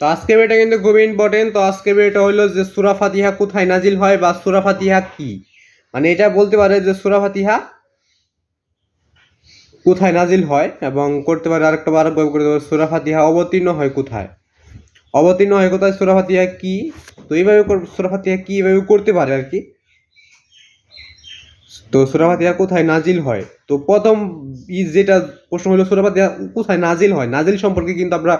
তো আজকের এটা কিন্তু খুবই ইম্পর্টেন্ট তো আজকের এটা হলো যে সুরা ফাতিহা কোথায় নাজিল হয় বা সুরা ফাতিহা কি? মানে এটা বলতে পারে যে সুরা ফাতিহা কোথায় নাজিল হয় এবং করতে পারে আরেকটা বার করতে পারে সুরা ফাতিহা অবতীর্ণ হয় কোথায়? অবতীর্ণ হয় কোথায়, সুরা ফাতিহা কি? তো এইভাবে সুরা ফাতিহা কি এইভাবে করতে পারে আর কি? তো সুরা ফাতিহা কোথায় নাজিল হয়? তো প্রথম যেটা প্রশ্ন হলো সুরা ফাতিহা কোথায় নাজিল হয়? নাজিল সম্পর্কে কিন্তু আমরা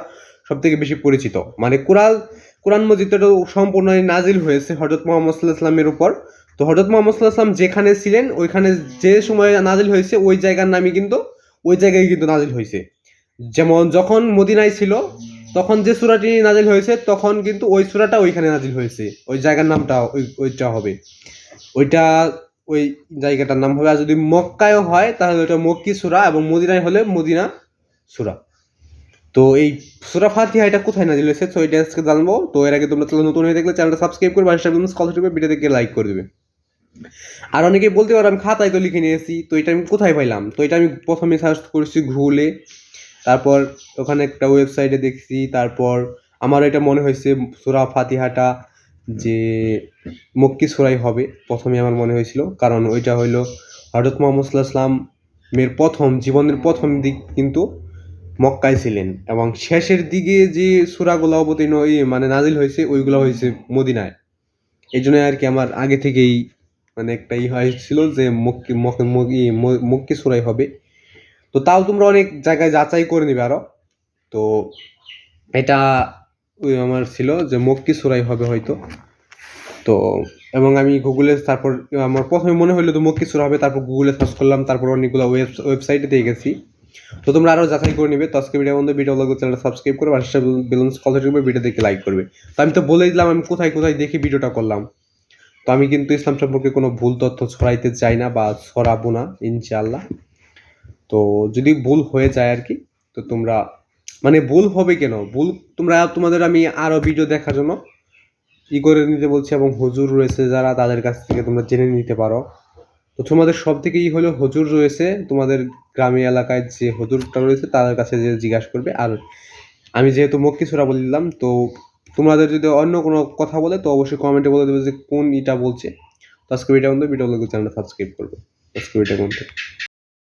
সব থেকে বেশি পরিচিত। মানে কোরআন কোরআন মজিদটা সম্পূর্ণ নাজিল হয়েছে হজরত মোহাম্মদ সাল্লাহ ইসলামের উপর। তো হজরত মোহাম্মদ সাল্লাহ ইসলাম যেখানে ছিলেন, ওইখানে যে সময় নাজিল হয়েছে, ওই জায়গার নামই কিন্তু, ওই জায়গায় কিন্তু নাজিল হয়েছে। যেমন যখন মদিনায় ছিল, তখন যে সূরাটি নাজিল হয়েছে, তখন কিন্তু ওই সূরাটা ওইখানে নাজিল হয়েছে। ওই জায়গার নামটা, ওই, ওইটা হবে। ওইটা, ওই জায়গাটার নাম হবে, আর যদি মক্কায়ও হয়, তাহলে ওইটা মক্কি সূরা এবং মদিনায় হলে মদিনা সূরা। তো এই সূরা ফাতিহা এটা কোথায় নাজিল হয়েছে? তো এটা আজকে জানব। তো এর আগে তোমরা চ্যানেল নতুন হয়ে দেখলে চ্যানেলটা সাবস্ক্রাইব করবে আর টিপে ভিডিও দেখে লাইক করে দেবে। আর অনেকে বলতে পারো আমি খাতায় তো লিখে নিয়েছি, তো এটা আমি কোথায় পাইলাম? তো এটা আমি প্রথমে সার্চ করেছি গুগলে তারপর ওখানে একটা ওয়েবসাইটে দেখছি, তারপর আমার এটা মনে হয়েছে সুরা ফাতিহাটা যে মক্কি সুরাই হবে প্রথমে আমার মনে হয়েছিল। কারণ ওইটা হইল হজরত মোহাম্মদ সাল্লাহ ইসলামের প্রথম, জীবনের প্রথম দিক কিন্তু মক্কায় ছিলেন এবং শেষের দিকে যে সুরাগুলো অবতীর্ণ ওই মানে নাজিল হয়েছে, ওইগুলো হয়েছে মদিনায়। এই জন্য আর কি আমার আগে থেকেই মানে একটা ই হয়েছিল যে মক্কি মক্কি সুরাই হবে। তো তাও তোমরা অনেক জায়গায় যাচাই করে নিবে আরও। তো এটা ওই আমার ছিল যে মক্কি সুরাই হবে হয়তো। তো এবং আমি গুগলে তারপর আমার প্রথমে মনে হলো তো মক্কি সুরা হবে, তারপর গুগলে সার্চ করলাম, তারপর অনেকগুলো ওয়েব ওয়েবসাইটে দিয়ে গেছি তো তোমরা আরও যাচাই করে নিবে। তো আজকে ভিডিও বন্ধু ভিডিও লাগবে চ্যানেলটা সাবস্ক্রাইব করবে আর বেলুন্স কল থাকবে ভিডিও দেখে লাইক করবে। তো আমি তো বলে দিলাম, আমি কোথায় কোথায় দেখে ভিডিওটা করলাম। তো আমি কিন্তু ইসলাম সম্পর্কে কোনো ভুল তথ্য ছড়াইতে চাই না বা ছড়াবো না, ইনশাআল্লাহ। তো যদি ভুল হয়ে যায় আর কি, তো তোমরা মানে ভুল হবে কেন? ভুল, তোমরা, তোমাদের আমি আরও ভিডিও দেখার জন্য ই করে নিতে বলছি এবং হুজুর রয়েছে যারা, তাদের কাছ থেকে তোমরা জেনে নিতে পারো। তো তোমাদের সব থেকে ই হলো হুজুর রয়েছে, তোমাদের গ্রামে এলাকায় যে হুজুরটা রয়েছে, তাদের কাছে যে জিজ্ঞাসা করবে। আর আমি যেহেতু মক্কি সুরা বলে দিলাম, তো তোমাদের যদি অন্য কোনো কথা বলে, তো অবশ্যই কমেন্টে বলে দেবে যে কোন ইটা বলছে। তো আজকে ভিডিও বন্ধু ভিডিও চ্যানেলটা সাবস্ক্রাইব করবে। আজকে ভিডিও বন্ধু